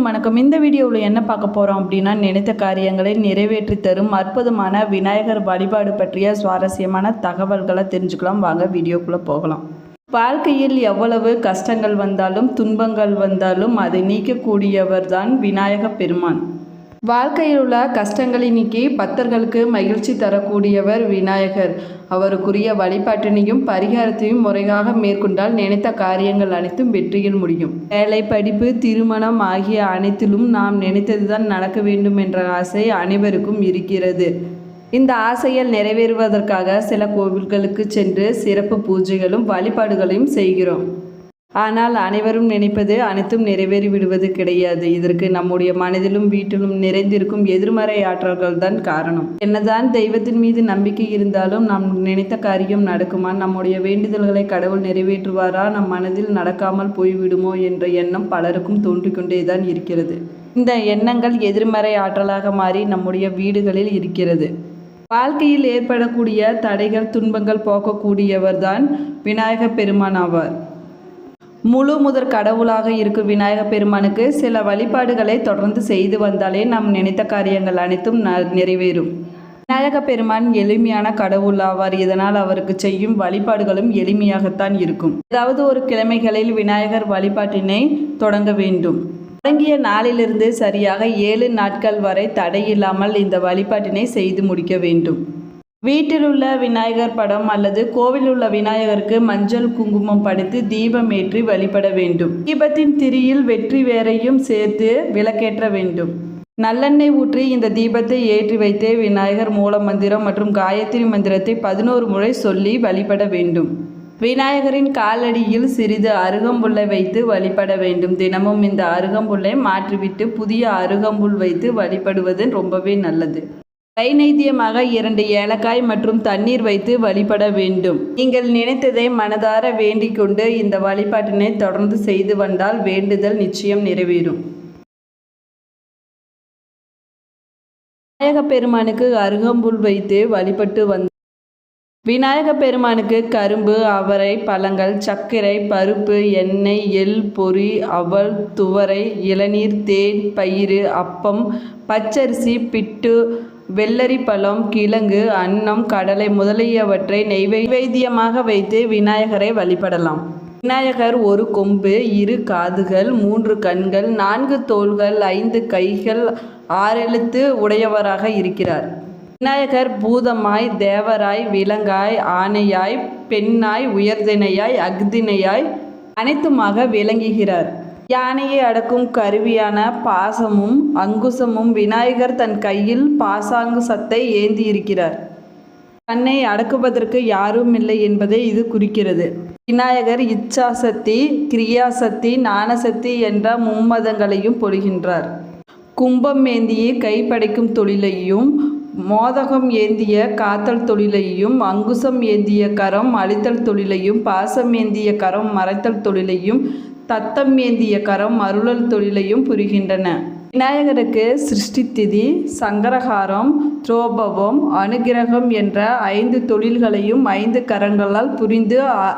வணக்கம். இந்த வீடியோவில் என்ன பார்க்க போகிறோம் அப்படின்னா நினைத்த காரியங்களை நிறைவேற்றி தரும் அற்புதமான விநாயகர் வழிபாடு பற்றிய சுவாரஸ்யமான தகவல்களை தெரிஞ்சுக்கலாம். வாங்க வீடியோக்குள்ளே போகலாம். வாழ்க்கையில் எவ்வளவு கஷ்டங்கள் வந்தாலும் துன்பங்கள் வந்தாலும் அதை நீக்கக்கூடியவர் தான் விநாயக பெருமான். வாழ்க்கையில் உள்ள கஷ்டங்களை நீக்கி பக்தர்களுக்கு மகிழ்ச்சி தரக்கூடியவர் விநாயகர். அவருக்குரிய வழிபாட்டினையும் பரிகாரத்தையும் முறையாக மேற்கொண்டால் நினைத்த காரியங்கள் அனைத்தும் வெற்றியில் முடியும். வேலை படிப்பு திருமணம் ஆகிய அனைத்திலும் நாம் நினைத்ததுதான் நடக்க வேண்டும் என்ற ஆசை அனைவருக்கும் இருக்கிறது. இந்த ஆசைகள் நிறைவேறுவதற்காக சில கோவில்களுக்கு சென்று சிறப்பு பூஜைகளும் வழிபாடுகளையும் செய்கிறோம். ஆனால் அனைவரும் நினைப்பது அனைத்தும் நிறைவேறி விடுவது கிடையாது. இதற்கு நம்முடைய மனதிலும் வீட்டிலும் நிறைந்திருக்கும் எதிர்மறை ஆற்றல்கள் தான் காரணம். என்னதான் தெய்வத்தின் மீது நம்பிக்கை இருந்தாலும் நாம் நினைத்த காரியம் நடக்குமா? நம்முடைய வேண்டுதல்களை கடவுள் நிறைவேற்றுவாரா? நம் மனதில் நடக்காமல் போய்விடுமோ என்ற எண்ணம் பலருக்கும் தோன்றிக்கொண்டே தான் இருக்கிறது. இந்த எண்ணங்கள் எதிர்மறை ஆற்றலாக மாறி நம்முடைய வீடுகளில் இருக்கிறது. வாழ்க்கையில் ஏற்படக்கூடிய தடைகள் துன்பங்கள் போக்கக்கூடியவர் தான் விநாயகப் பெருமான் ஆவார். முழு முதற் கடவுளாக இருக்கும் விநாயக பெருமானுக்கு சில வழிபாடுகளை தொடர்ந்து செய்து வந்தாலே நாம் நினைத்த காரியங்கள் அனைத்தும் ந- நிறைவேறும். விநாயக பெருமான் எளிமையான கடவுள் ஆவார். இதனால் அவருக்கு செய்யும் வழிபாடுகளும் எளிமையாகத்தான் இருக்கும். ஏதாவது ஒரு கிழமைகளில் விநாயகர் வழிபாட்டினை தொடங்க வேண்டும். தொடங்கிய நாளிலிருந்து சரியாக ஏழு நாட்கள் வரை தடையில்லாமல் இந்த வழிபாட்டினை செய்து முடிக்க வேண்டும். வீட்டில் உள்ள விநாயகர் படம் அல்லது கோவில் உள்ள விநாயகருக்கு மஞ்சள் குங்குமம் படைத்து தீபம் ஏற்றி வழிபட வேண்டும். தீபத்தின் திரியில் வெற்றி வேரையும் சேர்த்து விளக்கேற்ற வேண்டும். நல்லெண்ணெய் ஊற்றி இந்த தீபத்தை ஏற்றி வைத்தே விநாயகர் மூல மந்திரம் மற்றும் காயத்ரி மந்திரத்தை பதினோரு முறை சொல்லி வழிபட வேண்டும். விநாயகரின் காலடியில் சிறிது அருகம்புல்லை வைத்து வழிபட வேண்டும். தினமும் இந்த அருகம்புல்லை மாற்றிவிட்டு புதிய அருகம்புல் வைத்து வழிபடுவது ரொம்பவே நல்லது. கைநைத்தியமாக இரண்டு ஏலக்காய் மற்றும் தண்ணீர் வைத்து வழிபட வேண்டும். நீங்கள் நினைத்ததை மனதார வேண்டிக் கொண்டு இந்த வழிபாட்டினை தொடர்ந்து செய்து வந்தால் வேண்டுதல் நிச்சயம் நிறைவேறும். விநாயக பெருமானுக்கு அருகம்புல் வைத்து வழிபட்டு வந்த விநாயக பெருமானுக்கு கரும்பு அவரை பழங்கள் சர்க்கரை பருப்பு எண்ணெய் எள் பொரி அவல் துவரை இளநீர் தேன் பயிறு அப்பம் பச்சரிசி பிட்டு வெள்ளரி பழம் கிழங்கு அன்னம் கடலை முதலியவற்றை நெய்வேத்தியமாக வைத்து விநாயகரை வழிபடலாம். விநாயகர் ஒரு கொம்பு இரு காதுகள் மூன்று கண்கள் நான்கு தோள்கள் ஐந்து கைகள் ஆறெழுத்து உடையவராக இருக்கிறார். விநாயகர் பூதமாய் தேவராய் விலங்காய் ஆணையாய் பெண்ணாய் உயர்தினையாய் அக்தினையாய் அனைத்துமாக விளங்குகிறார். யானையை அடக்கும் கருவியான பாசமும் அங்குசமும் விநாயகர் தன் கையில் பாசாங்குசத்தை ஏந்தி இருக்கிறார் தன்னை அடக்குவதற்கு யாரும் இல்லை என்பதை இது குறிக்கிறது. விநாயகர் இச்சாசக்தி கிரியாசக்தி ஞானசக்தி என்ற மும்மதங்களையும் பொழிகின்றார் கும்பம் ஏந்திய கைப்படைக்கும் தொழிலையும் மோதகம் ஏந்திய காத்தல் தொழிலையும் அங்குசம் ஏந்திய கரம் அழித்தல் தொழிலையும் பாசம் ஏந்திய கரம் மறைத்தல் தொழிலையும் தத்தம் ஏந்திய கரம் அருளல் தொழிலையும் புரிகின்றன. விநாயகருக்கு சிருஷ்டித்திதி சங்கரகாரம் துரோபவம் அனுகிரகம் என்ற ஐந்து தொழில்களையும் ஐந்து கரங்களால் புரிந்து அ-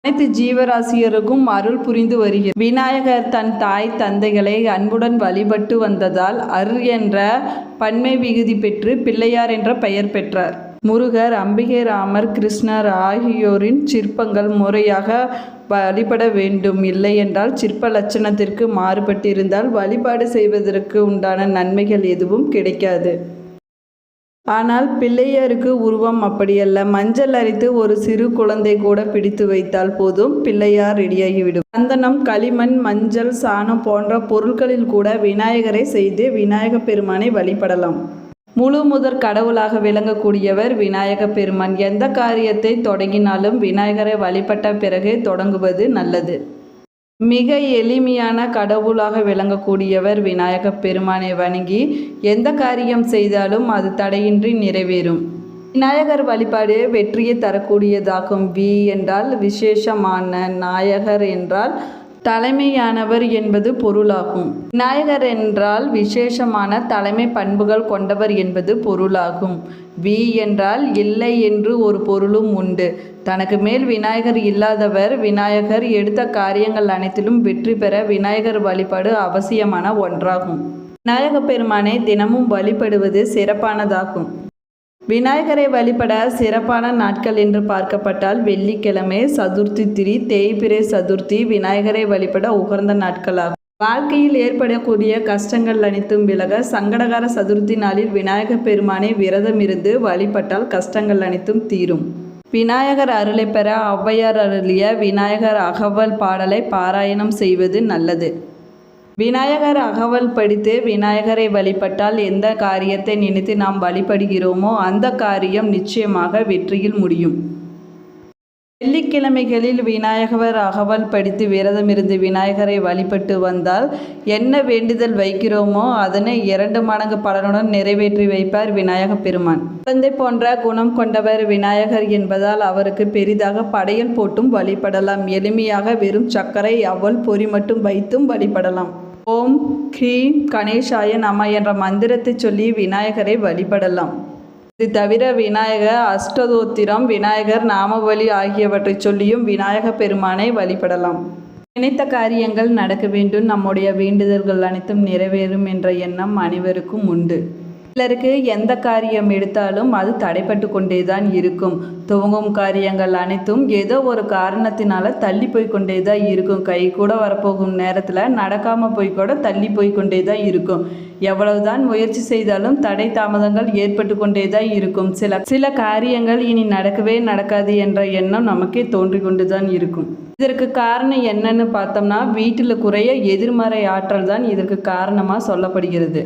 அனைத்து ஜீவராசியருக்கும் அருள் புரிந்து வருகிறது. விநாயகர் தன் தாய் தந்தைகளை அன்புடன் வழிபட்டு வந்ததால் அருள் என்ற பன்மை விகுதி பெற்று பிள்ளையார் என்ற பெயர் பெற்றார். முருகர் அம்பிகை ராமர் கிருஷ்ணர் ஆகியோரின் சிற்பங்கள் முறையாக வழிபட வேண்டும். இல்லை என்றால் சிற்ப லட்சணத்திற்கு மாறுபட்டிருந்தால் வழிபாடு செய்வதற்கு உண்டான நன்மைகள் எதுவும் கிடைக்காது. ஆனால் பிள்ளையாருக்கு உருவம் அப்படியல்ல. மஞ்சள் அரைத்து ஒரு சிறு குழந்தை கூட பிடித்து வைத்தால் போதும். பிள்ளையார் ரெடியாகிவிடும். சந்தனம் களிமண் மஞ்சள் சாணம் போன்ற பொருட்களில் கூட விநாயகரை செய்து விநாயக பெருமானை வழிபடலாம். முழு முதற் கடவுளாக விளங்கக்கூடியவர் விநாயக பெருமான். எந்த காரியத்தை தொடங்கினாலும் விநாயகரை வழிபட்ட பிறகு தொடங்குவது நல்லது. மிக எளிமையான கடவுளாக விளங்கக்கூடியவர் விநாயக பெருமானை வணங்கி எந்த காரியம் செய்தாலும் அது தடையின்றி நிறைவேறும். விநாயகர் வழிபாடு வெற்றியை தரக்கூடியதாகும். வி என்றால் விசேஷமான நாயகர் என்றால் தலைமையானவர் என்பது பொருளாகும். விநாயகர் என்றால் விசேஷமான தலைமை பண்புகள் கொண்டவர் என்பது பொருளாகும். வி என்றால் இல்லை என்று ஒரு பொருளும் உண்டு. தனக்கு மேல் விநாயகர் இல்லாதவர் விநாயகர் எடுத்த காரியங்கள் அனைத்திலும் வெற்றி பெற விநாயகர் வழிபாடு அவசியமான ஒன்றாகும். விநாயக பெருமானை தினமும் வழிபடுவது சிறப்பானதாகும். விநாயகரை வழிபட சிறப்பான நாட்கள் என்று பார்க்கப்பட்டால் வெள்ளிக்கிழமை சதுர்த்தி திரி தேய்பிரை சதுர்த்தி விநாயகரை வழிபட உகர்ந்த நாட்களாகும். வாழ்க்கையில் ஏற்படக்கூடிய கஷ்டங்கள் அனைத்தும் விலக சங்கடகார சதுர்த்தி நாளில் விநாயகர் பெருமானை விரதம் இருந்து வழிபட்டால் கஷ்டங்கள் அனைத்தும் தீரும். விநாயகர் அருளை பெற ஔவையார் அருளிய விநாயகர் அகவல் பாடலை பாராயணம் செய்வது நல்லது. விநாயகர் அகவல் படித்து விநாயகரை வழிபட்டால் எந்த காரியத்தை நினைத்து நாம் வழிபடுகிறோமோ அந்த காரியம் நிச்சயமாக வெற்றியில் முடியும். வெள்ளிக்கிழமைகளில் விநாயகர் அகவல் படித்து விரதமிருந்து விநாயகரை வழிபட்டு வந்தால் என்ன வேண்டுதல் வைக்கிறோமோ அதனை இரண்டு மடங்கு பலனுடன் நிறைவேற்றி வைப்பார் விநாயக பெருமான். குழந்தை போன்ற குணம் கொண்டவர் விநாயகர் என்பதால் அவருக்கு பெரிதாக படையல் போட்டும் வழிபடலாம். எளிமையாக வெறும் சர்க்கரை அவல் பொறி மட்டும் வைத்தும் வழிபடலாம். ஓம் ஹ்ரீம் கணேஷாய நம என்ற மந்திரத்தை சொல்லி விநாயகரை வழிபடலாம். இது தவிர விநாயகர் அஷ்டதோத்திரம் விநாயகர் நாமவழி ஆகியவற்றை சொல்லியும் விநாயக பெருமானை வழிபடலாம். நினைத்த காரியங்கள் நடக்க வேண்டும். நம்முடைய வேண்டுதல்கள் அனைத்தும் நிறைவேறும் என்ற எண்ணம் அனைவருக்கும் உண்டு. சிலருக்கு எந்த காரியம் எடுத்தாலும் அது தடைப்பட்டு கொண்டே தான் இருக்கும். துவங்கும் காரியங்கள் அனைத்தும் ஏதோ ஒரு காரணத்தினால தள்ளி போய் கொண்டே தான் இருக்கும். கை கூட வரப்போகும் நேரத்தில் நடக்காமல் போய் கூட தள்ளி போய் கொண்டே தான் இருக்கும். எவ்வளவுதான் முயற்சி செய்தாலும் தடை தாமதங்கள் ஏற்பட்டு கொண்டே தான் இருக்கும். சில சில காரியங்கள் இனி நடக்கவே நடக்காது என்ற எண்ணம் நமக்கே தோன்றி கொண்டு தான் இருக்கும். இதற்கு காரணம் என்னன்னு பார்த்தோம்னா வீட்டில் குறைய எதிர்மறை ஆற்றல் தான் இதற்கு காரணமாக சொல்லப்படுகிறது.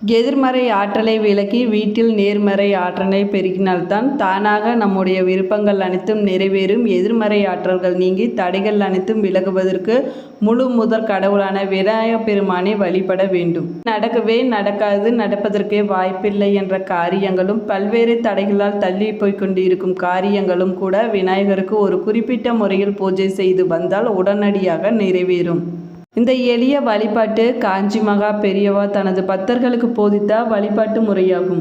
எதிர்மறை ஆற்றலை விலக்கி வீட்டில் நேர்மறை ஆற்றலை பெருக்கினால்தான் தானாக நம்முடைய விருப்பங்கள் அனைத்தும் நிறைவேறும். எதிர்மறை ஆற்றல்கள் நீங்கி தடைகள் அனைத்தும் விலகுவதற்கு முழு முதற் கடவுளான விநாயக பெருமானை வழிபட வேண்டும். நடக்கவே நடக்காது நடப்பதற்கே வாய்ப்பில்லை என்ற காரியங்களும் பல்வேறு தடைகளால் தள்ளி போய் கொண்டிருக்கும் காரியங்களும் கூட விநாயகருக்கு ஒரு குறிப்பிட்ட முறையில் பூஜை செய்து வந்தால் உடனடியாக நிறைவேறும். இந்த எளிய வழிபாட்டு காஞ்சி மகா பெரியவா தனது பக்தர்களுக்கு போதித்த வழிபாட்டு முறையாகும்.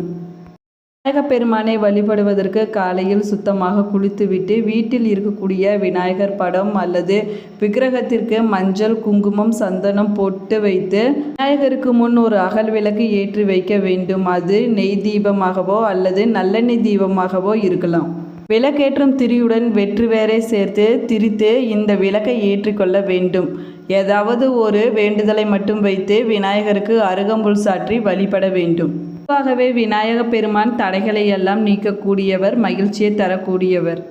விநாயகப் பெருமானை வழிபடுவதற்கு காலையில் சுத்தமாக குளித்துவிட்டு வீட்டில் இருக்கக்கூடிய விநாயகர் படம் அல்லது விக்கிரகத்திற்கு மஞ்சள் குங்குமம் சந்தனம் போட்டு வைத்து விநாயகருக்கு முன் ஒரு அகல் விளக்கு ஏற்றி வைக்க வேண்டும். அது நெய் தீபமாகவோ அல்லது நல்லெண்ணெய் தீபமாகவோ இருக்கலாம். விளக்கேற்றும் திரியுடன் வெற்றி வேரை சேர்த்து திரித்து இந்த விளக்கை ஏற்றிக்கொள்ள வேண்டும். ஏதாவது ஒரு வேண்டுதலை மட்டும் வைத்து விநாயகருக்கு அருகம்புல் சாற்றி வழிபட வேண்டும். பொதுவாகவே விநாயக பெருமான் தடைகளை எல்லாம் நீக்கக்கூடியவர் மகிழ்ச்சியை தரக்கூடியவர்.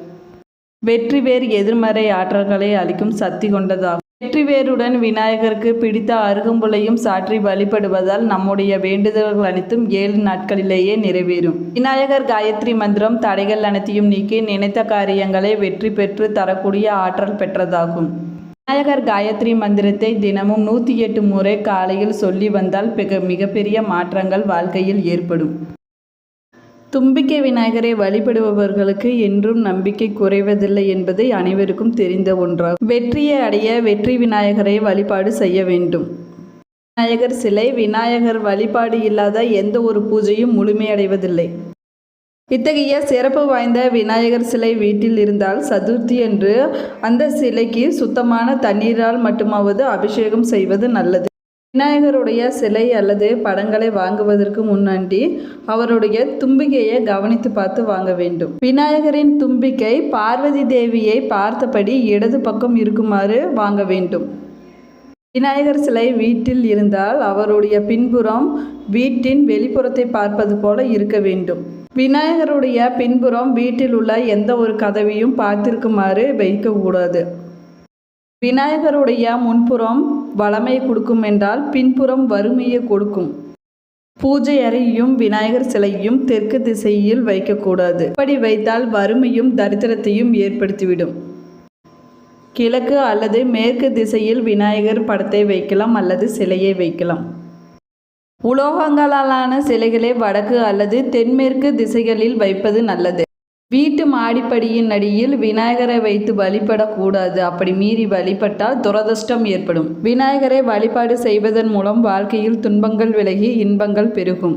வெற்றி வேர் எதிர்மறை ஆற்றல்களை அளிக்கும் சக்தி கொண்டதாகும். வெற்றி வேருடன் விநாயகருக்கு பிடித்த அருகம்புலையும் சாற்றி வழிபடுவதால் நம்முடைய வேண்டுதல்கள் அனைத்தும் ஏழு நாட்களிலேயே நிறைவேறும். விநாயகர் காயத்ரி மந்திரம் தடைகள் அனைத்தையும் நீக்கி நினைத்த காரியங்களை வெற்றி பெற்று தரக்கூடிய ஆற்றல் பெற்றதாகும். விநாயகர் காயத்ரி மந்திரத்தை தினமும் நூற்றி எட்டு முறை காலையில் சொல்லி வந்தால் மிக மிகப்பெரிய மாற்றங்கள் வாழ்க்கையில் ஏற்படும். தும்பிக்கை விநாயகரை வழிபடுபவர்களுக்கு என்றும் நம்பிக்கை குறைவதில்லை என்பது அனைவருக்கும் தெரிந்த ஒன்றாகும். வெற்றியை அடைய வெற்றி விநாயகரை வழிபாடு செய்ய வேண்டும். விநாயகர் சிலை விநாயகர் வழிபாடு இல்லாத எந்த ஒரு பூஜையும் முழுமையடைவதில்லை. இத்தகைய சிறப்பு வாய்ந்த விநாயகர் சிலை வீட்டில் இருந்தால் சதுர்த்தி என்று அந்த சிலைக்கு சுத்தமான தண்ணீரால் மட்டுமாவது அபிஷேகம் செய்வது நல்லது. விநாயகருடைய சிலை அல்லது படங்களை வாங்குவதற்கு முன்னாடி அவருடைய தும்பிக்கையை கவனித்து பார்த்து வாங்க வேண்டும். விநாயகரின் தும்பிக்கை பார்வதி தேவியை பார்த்தபடி இடது பக்கம் இருக்குமாறு வாங்க வேண்டும். விநாயகர் சிலை வீட்டில் இருந்தால் அவருடைய பின்புறம் வீட்டின் வெளிப்புறத்தை பார்ப்பது போல இருக்க வேண்டும். விநாயகருடைய பின்புறம் வீட்டில் உள்ள எந்த ஒரு கதவையும் பார்த்திருக்குமாறு வைக்கக்கூடாது. விநாயகருடைய முன்புறம் வளமை கொடுக்கும் என்றால் பின்புறம் வறுமையை கொடுக்கும். பூஜை அறையும் விநாயகர் சிலையும் தெற்கு திசையில் வைக்கக்கூடாது. இப்படி வைத்தால் வறுமையும் தரித்திரத்தையும் ஏற்படுத்திவிடும். கிழக்கு அல்லது மேற்கு திசையில் விநாயகர் படத்தை வைக்கலாம் அல்லது சிலையை வைக்கலாம். உலோகங்களாலான சிலைகளை வடக்கு அல்லது தென்மேற்கு திசைகளில் வைப்பது நல்லது. வீட்டு மாடிப்படியின் அடியில் விநாயகரை வைத்து வழிபடக்கூடாது. அப்படி மீறி வழிபட்டால் துரதிருஷ்டம் ஏற்படும். விநாயகரை வழிபாடு செய்வதன் மூலம் வாழ்க்கையில் துன்பங்கள் விலகி இன்பங்கள் பெருகும்.